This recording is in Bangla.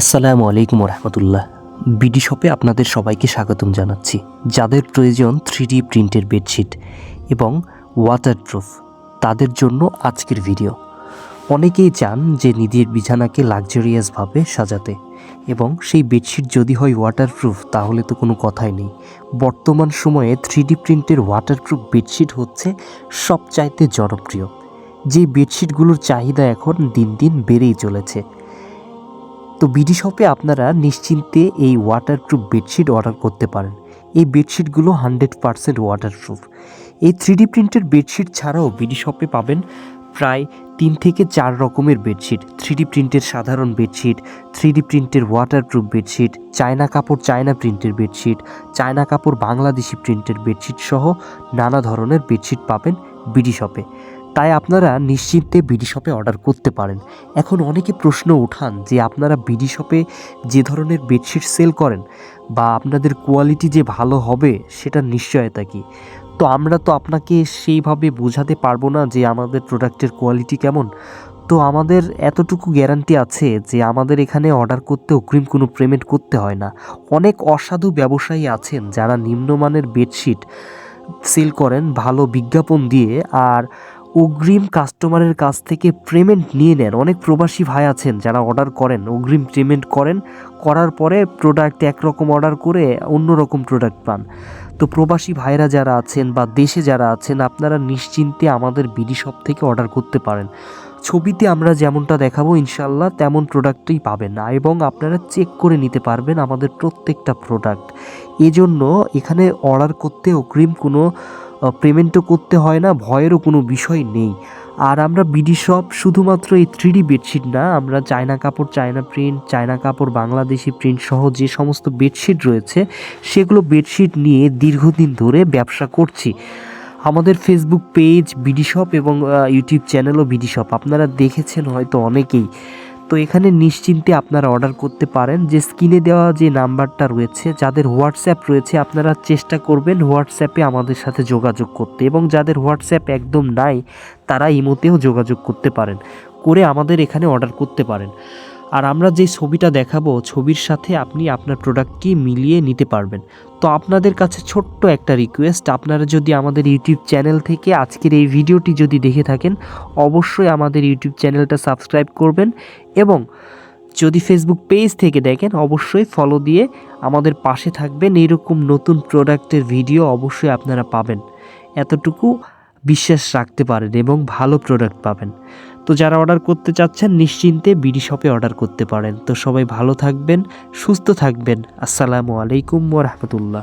আসসালামু আলাইকুম রহমতুল্লাহ বিডি শপে আপনাদের সবাইকে স্বাগতম জানাচ্ছি। যাদের প্রয়োজন থ্রি ডি প্রিন্টের বেডশিট এবং ওয়াটারপ্রুফ, তাদের জন্য আজকের ভিডিও। অনেকেই চান যে নিজের বিছানাকে লাক্সারিয়াসভাবে সাজাতে এবং সেই বেডশিট যদি হয় ওয়াটারপ্রুফ তাহলে তো কোনো কথাই নেই। বর্তমান সময়ে থ্রি ডি প্রিন্টের ওয়াটারপ্রুফ বেডশিট হচ্ছে সবচাইতে জনপ্রিয়। যে বেডশিটগুলোর চাহিদা এখন দিন দিন বেড়েই চলেছে। তো বিডি শপে আপনারা নিশ্চিন্তে এই ওয়াটারপ্রুফ বেডশিট অর্ডার করতে পারেন। এই বেডশিটগুলো হান্ড্রেড পারসেন্ট ওয়াটারপ্রুফ এই থ্রিডি প্রিন্টের বেডশিট ছাড়াও বিডি শপে পাবেন প্রায় তিন থেকে চার রকমের বেডশিট থ্রিডি প্রিন্টের সাধারণ বেডশিট থ্রিডি প্রিন্টের ওয়াটারপ্রুফ বেডশিট চায়না কাপড় চায়না প্রিন্টের বেডশিট চায়না কাপড় বাংলাদেশি প্রিন্টের বেডশিট সহ নানা ধরনের বেডশিট পাবেন বিডি শপে। তাই আপনারা নিশ্চিন্তে বিডি শপে অর্ডার করতে পারেন। এখন অনেকে প্রশ্ন ওঠান যে আপনারা বিডি শপে যে ধরনের বেডশিট সেল করেন বা আপনাদের কোয়ালিটি যে ভালো হবে সেটা নিশ্চয়তা কি? তো আমরা তো আপনাকে সেইভাবে বোঝাতে পারব না যে আমাদের প্রোডাক্টের কোয়ালিটি কেমন। তো আমাদের এতটুকু গ্যারান্টি আছে যে আমাদের এখানে অর্ডার করতে অগ্রিম কোনো পেমেন্ট করতে হয় না। অনেক অসাধু ব্যবসায়ী আছেন যারা নিম্নমানের বেডশিট সেল করেন ভালো বিজ্ঞাপন দিয়ে আর অগ্রিম কাস্টমারের কাছ থেকে পেমেন্ট নিয়ে নেন। অনেক প্রবাসী ভাই আছেন যারা অর্ডার করেন, অগ্রিম পেমেন্ট করেন। করার পরে প্রোডাক্ট একরকম অর্ডার করে অন্য রকম প্রোডাক্ট পান। তো প্রবাসী ভাইরা যারা আছেন বা দেশে যারা আছেন, আপনারা নিশ্চিন্তে আমাদের বিডি শপ থেকে অর্ডার করতে পারেন। ছবিতে আমরা যেমনটা দেখাবো ইনশাল্লাহ তেমন প্রোডাক্টই পাবেন এবং আপনারা চেক করে নিতে পারবেন আমাদের প্রত্যেকটা প্রোডাক্ট এজন্য এখানে অর্ডার করতে অগ্রিম কোনো পেমেন্টও করতে হয় না, ভয়েরও কোনো বিষয় নেই। আর আমরা বিডি শপ শুধুমাত্র এই থ্রিডি বেডশিট না, আমরা চায়না কাপড়, চায়না প্রিন্ট চায়না কাপড়, বাংলাদেশি প্রিন্ট সহ যে সমস্ত বেডশিট রয়েছে, সেগুলো বেডশিট নিয়ে দীর্ঘদিন ধরে ব্যবসা করছি। আমাদের ফেসবুক পেজ বিডি শপ এবং ইউটিউব চ্যানেলও বিডি শপ আপনারা দেখেছেন হয়তো অনেকেই। তো এখানে নিশ্চিন্তে আপনারা অর্ডার করতে পারেন যে স্ক্রিনে দেওয়া যে নাম্বারটা রয়েছে, যাদের হোয়াটসঅ্যাপ রয়েছে, আপনারা চেষ্টা করবেন হোয়াটসঅ্যাপে আমাদের সাথে যোগাযোগ করতে এবং যাদের হোয়াটসঅ্যাপ একদম নাই, তারা ইমোতেও যোগাযোগ করতে পারেন, করে আমাদের এখানে অর্ডার করতে পারেন। আর আমরা যে ছবিটা দেখাবো, ছবির সাথে আপনি আপনার প্রোডাক্টকে মিলিয়ে নিতে পারবেন। তো আপনাদের কাছে ছোট্ট একটা রিকোয়েস্ট আপনারা যদি আমাদের ইউটিউব চ্যানেল থেকে আজকের এই ভিডিওটি যদি দেখে থাকেন, অবশ্যই আমাদের ইউটিউব চ্যানেলটা সাবস্ক্রাইব করবেন এবং যদি ফেসবুক পেজ থেকে দেখেন, অবশ্যই ফলো দিয়ে আমাদের পাশে থাকবেন। এইরকম নতুন প্রোডাক্টের ভিডিও অবশ্যই আপনারা পাবেন। এতটুকু বিশ্বাস রাখতে পারেন এবং ভালো প্রোডাক্ট পাবেন। তো যারা অর্ডার করতে চাচ্ছেন, নিশ্চিন্তে বিডি শপে অর্ডার করতে পারেন। তো সবাই ভালো থাকবেন, সুস্থ থাকবেন। আসসালামু আলাইকুম ওরহমতুল্লাহ